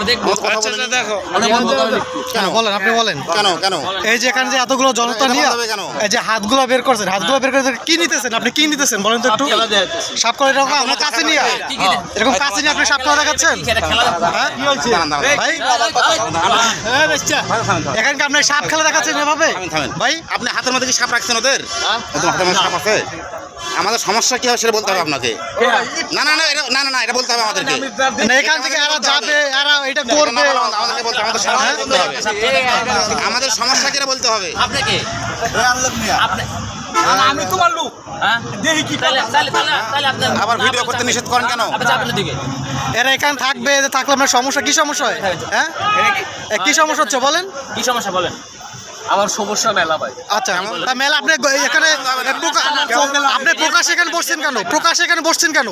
দেখব। না দেখব আচ্ছা আচ্ছা, দেখো। আমরা বন্ধ করে দিচ্ছি। কেন? বলেন আপনি বলেন। কেন কেন? এই যে এখানে যে এতগুলো জনতা নিয়ে বন্ধ হবে কেন? এই যে হাতগুলো বের করছেন হাতগুলো বের করে কি নিতেছেন? আপনি কি নিতেছেন? বলেন তো একটু। সাপ করে এরকম আমার কাছে নিয়ে কি কি দে- এরকম কাছে নিয়ে আপনি সাপ করে দেখাচ্ছেন? খেলা। হ্যাঁ। ভাই আপনি সাপ দেখাচ্ছেন এভাবে। ভাই আপনি হাতের মধ্যে কি সাপ রাখছেন ওদের? হাতের মধ্যে সাপ আছে? আমাদের সমস্যা কি হবে সেটা বলতে হবে আপনাকে। না না না এটা- না না না এটা বলতে হবে আমাদেরকে। এখান থেকে এরা যাবে এরা এটা করবে। আমাদেরকে বলতে আমাদের সমস্যা বলতে হবে? আমাদের সমস্যা কি এটা বলতে হবে? আপনি কে? আপনি- আমি তোমার লোক। হ্যাঁ? দেখি কি তাহলে তাহলে তাহলে তাহলে আপনি আবার ভিডিও করতে নিষেধ করেন কেন? আপনি যাবেন দিকে। এরা এখানে থাকবে এদের থাকলে আপনার সমস্যা কি সমস্যা হয়? হ্যাঁ এ, কি সমস্যা হচ্ছে বলেন? কি সমস্যা বলেন? আমার সমস্যা মেলা ভাই। আচ্ছা মেলা আপনি এখানে আপনি প্রকাশ এখানে বসছেন কেন? প্রকাশ এখানে বসছেন কেন?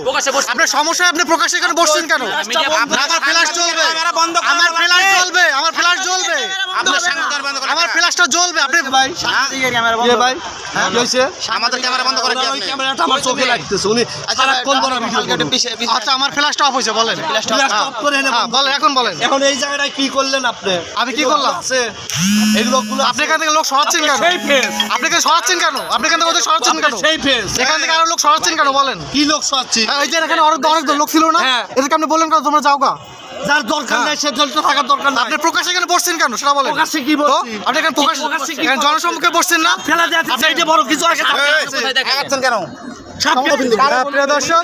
আপনার সমস্যা আপনি প্রকাশ এখানে বসছেন কেন? আমার ফ্ল্যাশ জ্বলবে। আমার ফ্ল্যাশ জ্বলবে আমার ফ্ল্যাশ জ্বলবে। আমার ফ্ল্যাশটা জ্বলবে আপনি ভাই ভাই হ্যাঁ? আমাদের ক্যামেরা বন্ধ করে কি ক্যামেরাটা আমার চোখে লাগতেছে উনি বড় ভিডিও করবেন। আচ্ছা আমার ফ্ল্যাশটা অফ হয়েছে বলেন। হ্যাঁ, বলেন এখন বলেন। এখন এই জায়গাটায় কি করলেন আপনি? আমি কি করলাম? আছে এই লোকগুলো আপনি এখান থেকে লোক সরাচ্ছেন কেন? সেই ফেস আপনি কেন সরাচ্ছেন কেন? আপনি এখান থেকে ওদের সরাচ্ছেন কেন? সেই ফেস এখান থেকে আরও লোক সরাচ্ছেন কেন? বলেন। কি লোক সচ্ছি হ্যাঁ, এই যে এখানে অনেক অনেক লোক ছিল না? হ্যাঁ। এদেরকে আপনি বললেন কেন তোমরা যাও গা যার দরকার নাই সে দলটা থাকার দরকার নাই। আপনি প্রকাশ এখানে বসছেন কেন? সেটা বলেন। প্রকাশে কি বলছি? আপনি এখানে প্রকাশ এখানে জনসম্মুখে বসছেন না? ফেলা দেয়া আপনি যে বড় কিছু আছে আপনি দেখেন? আগাচ্ছেন কেন? হ্যাঁ, প্রিয় দর্শক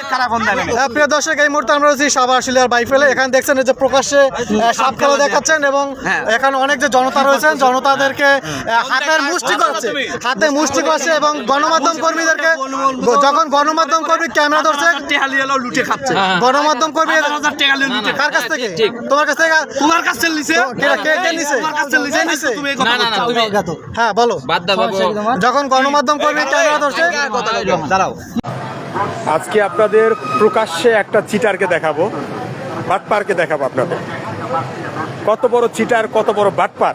হ্যাঁ, প্রিয় দর্শক এই মুহূর্তে আমরা রয়েছি সাবা আশুলিয়ার বাইফেলে এখানে দেখছেন যে প্রকাশ্যে সাপ খেলা দেখাচ্ছেন এবং এখানে অনেক যে জনতা রয়েছেন জনতাদেরকে হাতের মুষ্টি করছে হাতে মুষ্টি করছে এবং গণমাধ্যম কর্মীদেরকে যখন গণমাধ্যম কর্মী ক্যামেরা ধরছে টেহালি এলো লুটে খাচ্ছে গণমাধ্যম কর্মী হাজার টেহালি লুটে কার কাছ থেকে তোমার কাছ থেকে তোমার কাছে নিছে কে- কে- কে নিছে? তোমার কাছে নিছে কে নিছে? না না না তুমি হ্যাঁ বলো বাদ দাও বাবু যখন গণমাধ্যম কর্মী ক্যামেরা ধরছে দাঁড়াও আজকে আপনাদের প্রকাশ্যে একটা চিটারকে দেখাবো, বাটপারকে দেখাবো আপনাদের। কত বড় চিটার, কত বড় বাটপার,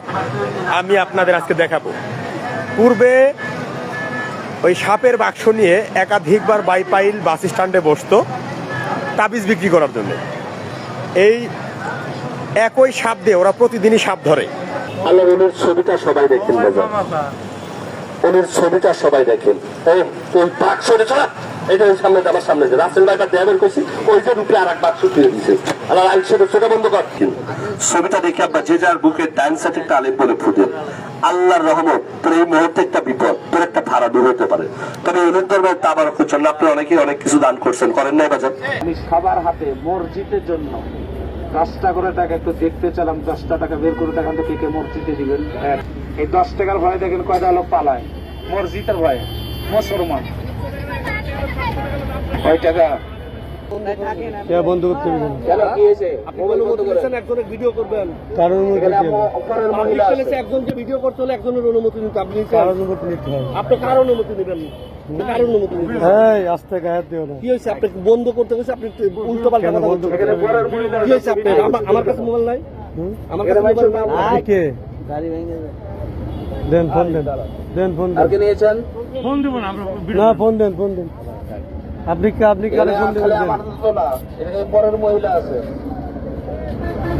আমি আপনাদের আজকে দেখাবো। পূর্বে ওই সাপের বাক্স নিয়ে একাধিকবার বাইপাইল বাস স্ট্যান্ডে বসতো, তাবিজ বিক্রি করার জন্য। এই একই সাপ দিয়ে ওরা প্রতিদিনই সাপ ধরে। আল্লাহ ছবিটা সবাই দেখেন ছবিটা সবাই দেখেন। ওই বাক্স চলা। এটা সামনে আমার সামনে যে রাসেল ভাইটা দেবের কইছি ওই যে রূপে আর এক বাক্স তুলে দিছে। আল্লাহ আইন সেটা চোখা বন্ধ কর। ছবিটা দেখে আপনার যে যার বুকে ডাইন সাইড একটা আলেম বলে ফুটেন আল্লাহর রহমত তোর এই মুহূর্তে একটা বিপদ তোর একটা ভাড়া দূর হতে পারে। তবে উনির দরবার তা আবার করছেন আপনি অনেকেই অনেক কিছু দান করছেন করেন নাই বাজার? আমি সবার হাতে মসজিদের জন্য দশটা করে টাকা একটু দেখতে চালাম দশটা টাকা বের করে টাকা তো কে কে মসজিদে দিবেন। এক। এই দশ টাকার ভয়ে দেখেন কয়টা লোক পালায়। মসজিদের ভয়ে মুসলমান। কয় টাকা? বন্ধ করতে ভিডিও করবেন। একজনকে ভিডিও হলে একজনের অনুমতি নিতে আপনি অনুমতি নিতে হবে। আপনি কার নেবেন বন্ধ করতে গেছে আপনি উল্টো পাল্টা কথা বলছেন? এখানে পরের মহিলা কি হয়েছে আপনার? আমার- কাছে মোবাইল নাই। আমার কাছে মোবাইল নাই। কে দেন ফোন দেন। দেন ফোন আর দেন। কে নিয়েছেন? না ফোন দেন ফোন দেন। আপনি কে আপনি কারে ফোন দেবেন? আমার না পরের মহিলা আছে।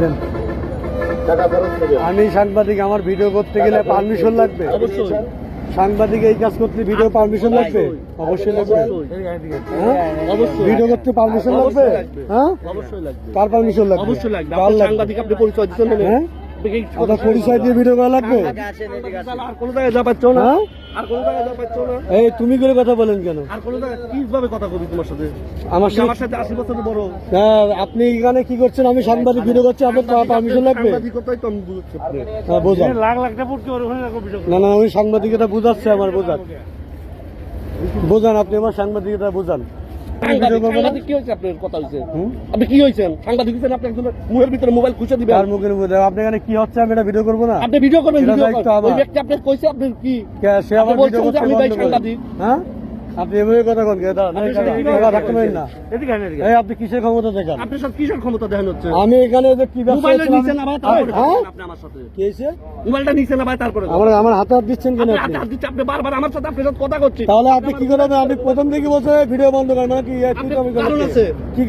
দেন। আমি সাংবাদিক আমার ভিডিও করতে গেলে পারমিশন লাগবে? অবশ্যই সাংবাদিক এই কাজ করতে ভিডিও পারমিশন লাগবে? অবশ্যই লাগবে। হ্যাঁ? অবশ্যই। ভিডিও করতে পারমিশন লাগবে? হ্যাঁ? অবশ্যই লাগবে। কার পারমিশন লাগবে? অবশ্যই লাগবে। সাংবাদিক আপনি পরিচয় দিচ্ছেন হ্যাঁ? পরিচয় দিয়ে ভিডিও করা লাগবে? আর কোনো জায়গায় যা পাচ্ছ না? হ্যাঁ? আর কোনো জায়গায় যা পাচ্ছ না? এই তুমি করে কথা বলেন কেন? আর কোনো জায়গায় কীভাবে কথা তোমার সাথে? আমার সাথে আমার সাথে আশি বছর বড়। হ্যাঁ, আপনি এখানে কি করছেন? আমি সাংবাদিক ভিডিও করছি আপনার পারমিশন লাগবে? সাংবাদিকতাই তো আমি বুঝছি হ্যাঁ লাখ লাখ টাকা পড়তে পারব না না না আমি সাংবাদিকতা বুঝাচ্ছি আমার বোঝান। বোঝান আপনি আমার সাংবাদিকতা বোঝান। সাংবাদিক সাংবাদিক কি হয়েছে আপনার কথা হয়েছে? আপনি কি হয়েছেন? সাংবাদিক হয়েছেন আপনি একজন মুখের ভিতরে মোবাইল খুঁজে দিবেন। মুখের আপনি এখানে কি হচ্ছে? আমি এটা ভিডিও করব না? আপনি ভিডিও করবেন। ওই ব্যক্তি আপনি কইছে আপনি কি? সে আমার ভিডিও করতে আমি। সাংবাদিক। হ্যাঁ? আপনি এভাবে কথা পারেন না। এই আপনি কিসের ক্ষমতা দেখান? আপনি সব কিসের ক্ষমতা দেখেন হচ্ছে? আমি এখানে যে কি মোবাইলটা নিছেন আবার তারপরে হ্যাঁ? আপনি আমার সাথে। কি হইছে মোবাইলটা নিছেন আবার তারপরে আমার আমার হাতে হাত দিচ্ছেন কেন আপনি আপনি? হাত দিচ্ছেন আপনি বারবার আমার সাথে আপনি সাথে কথা করছেন। তাহলে আপনি কি করেন? আপনি প্রথম থেকে বলছেন ভিডিও বন্ধ করেন মানে কি? কি কারণ আছে। কি